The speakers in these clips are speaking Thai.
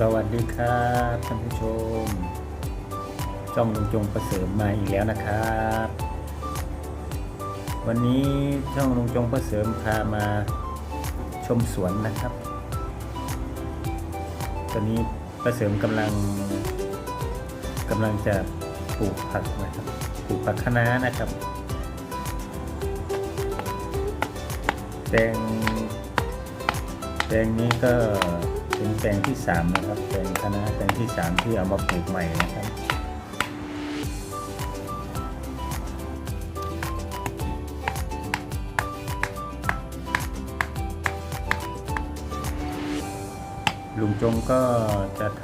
สวัสดีครับท่านผู้ชม จ้องลุงจงประเสริมมาอีกแล้วนะครับ วันนี้ช่องลุงจงประเสริมพามาชมสวนนะครับ ตอนนี้ประเสริมกำลังกำลังจะปลูกผักนะครับปลูกผักคะน้านะครับแปลงแปลงนี้ก็ เป็นแปลงที่สามนะครับแปลงคณะแปลงที่สามที่เอามาปลูกใหม่นะครับลุงจงก็จะท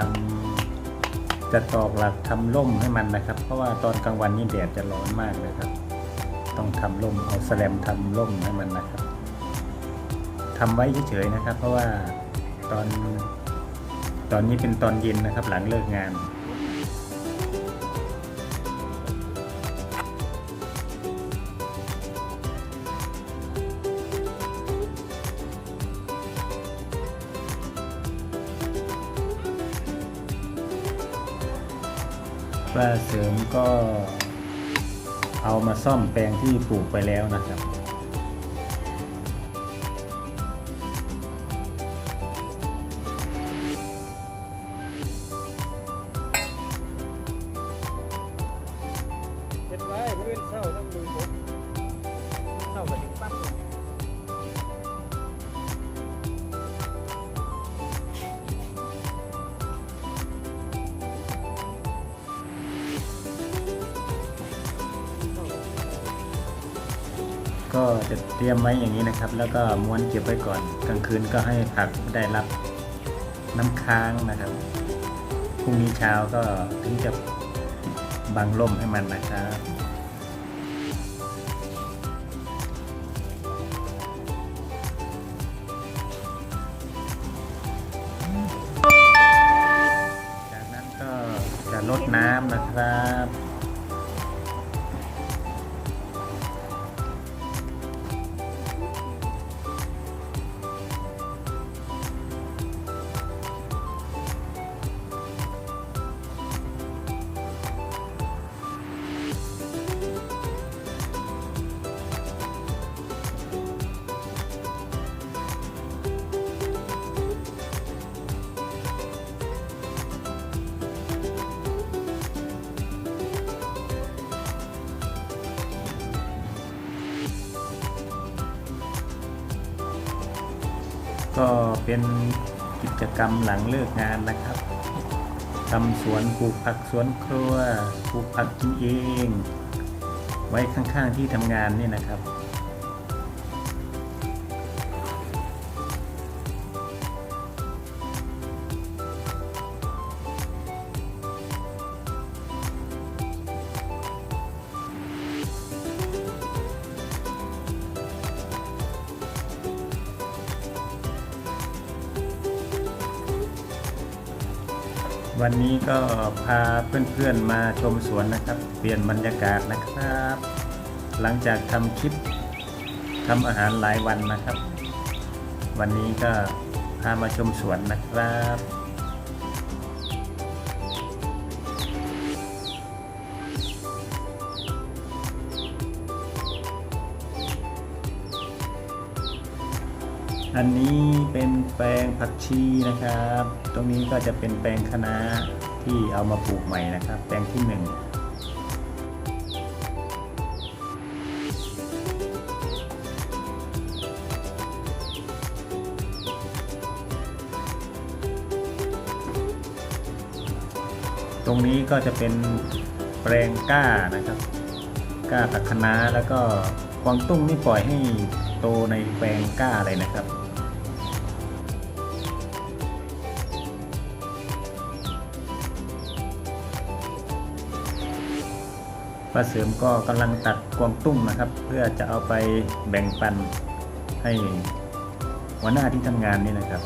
ำจะตอกหลักทำร่มให้มันนะครับ เพราะว่าตอนกลางวันนี่แดดจะร้อนมากเลยครับ ต้องทำร่มเอาแสลมทำร่มให้มันนะครับทำไว้เฉยๆนะครับ เพราะว่า ตอน ตอนนี้เป็นตอนเย็นนะครับหลังเลิกงานป้าเสริมก็เอามาซ่อมแปลงที่ปลูกไปแล้วนะครับ เฮ็ดไว้มื้อเช้าต้องมือผมเช้าก็ถึงปั๊บก็จะเตรียมไว้อย่างนี้นะครับ แล้วก็ม้วนเก็บไว้ก่อน กลางคืนก็ให้ผักได้รับน้ำค้างนะครับ พรุ่งนี้เช้าก็ถึงจะ บังล่มให้มันนะครับจากนั้นก็จะลดน้ำนะครับ ก็เป็นกิจกรรมหลังเลิกงานนะครับทำสวนปลูกผักสวนครัวปลูกผักกินเอง ไว้ข้างๆที่ทำงานนี่นะครับ วันนี้ก็พาเพื่อนๆมาชมสวนนะครับ เปลี่ยนบรรยากาศนะครับ หลังจากทำคลิปทำอาหารหลายวันนะครับ วันนี้ก็พามาชมสวนนะครับ อันนี้เป็นแปลงผักชีนะครับ ตรงนี้ก็จะเป็นแปลงคะน้าที่เอามาปลูกใหม่นะครับ แปลงที่หนึ่งตรงนี้ก็จะเป็นแปลงก้านะครับ ก้าผักคะน้าแล้วก็กวางตุ้งนี่ปล่อยให้โตในแปลงก้าเลยนะครับ ป้าเสริมก็กำลังตัดกวางตุ้งนะครับ เพื่อจะเอาไปแบ่งปันให้หัวหน้าที่ทำงานนี่นะครับ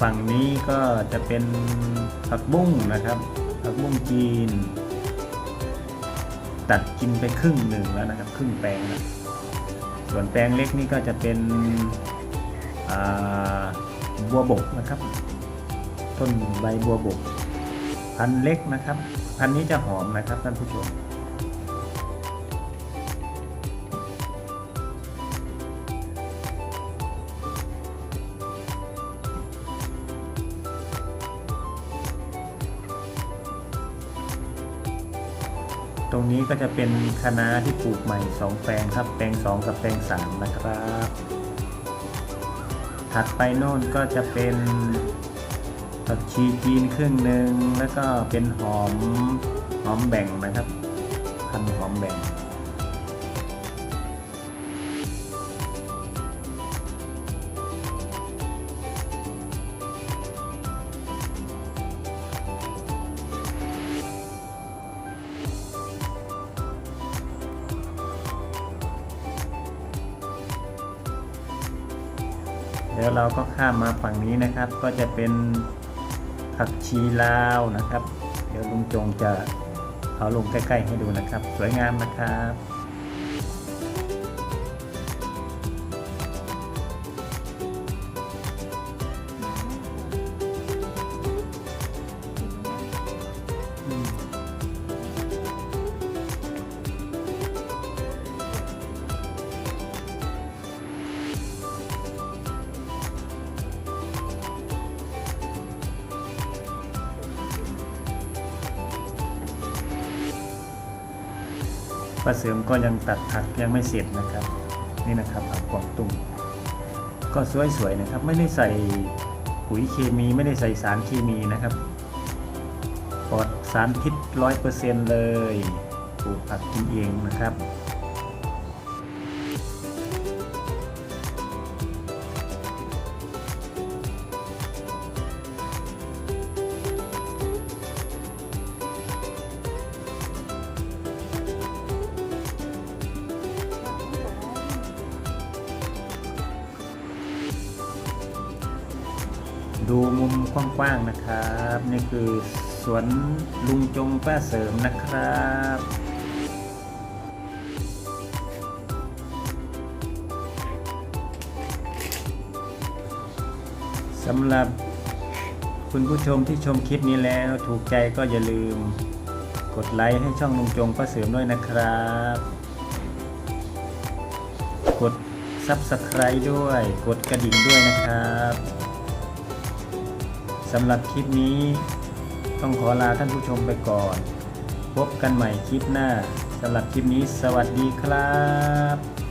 ฝั่งนี้ก็จะเป็นผักบุ้งนะครับ ผักบุ้งจีน ตัดกินไปครึ่งหนึ่งแล้วนะครับ ครึ่งแปลงนะส่วนแปลงเล็กนี่ก็จะเป็นบัวบกนะครับ ต้นใบบัวบก พันเล็กนะครับ พันนี้จะหอมนะครับท่านผู้ชม ตรงนี้ก็จะเป็นคะน้าที่ปลูกใหม่ 2 แปลงครับ แปลง 2 กับแปลง 3 นะครับ ถัดไปโน่นก็จะเป็นผักชีจีนครึ่งหนึ่งแล้วก็เป็นหอมหอมแบ่งนะครับพันหอมแบ่ง เดี๋ยวเราก็ข้ามมาฝั่งนี้นะครับ ก็จะเป็นผักชีลาวนะครับ เดี๋ยวลุงจงจะเอาลงใกล้ ๆ ให้ดูนะครับ สวยงามนะครับ ป้าเสริมก็ยังตัดผักยังไม่เสร็จนะครับ นี่นะครับผักกวางตุ้งก็สวยๆนะครับ ไม่ได้ใส่ปุ๋ยเคมีไม่ได้ใส่สารเคมีนะครับปลอดสารพิษร้อยเปอร์เซ็นต์เลยปลูกผักกินเองนะครับ ดูมุมกว้างๆนะครับ นี่คือสวนลุงจงป้าเสริมนะครับสำหรับคุณผู้ชมที่ชมคลิปนี้แล้วถูกใจก็อย่าลืมกดไลค์ให้ช่องลุงจงป้าเสริมด้วยนะครับ กด Subscribe ด้วย กดกระดิ่งด้วยนะครับ สำหรับคลิปนี้ต้องขอลาท่านผู้ชมไปก่อน พบกันใหม่คลิปหน้าสำหรับคลิปนี้สวัสดีครับ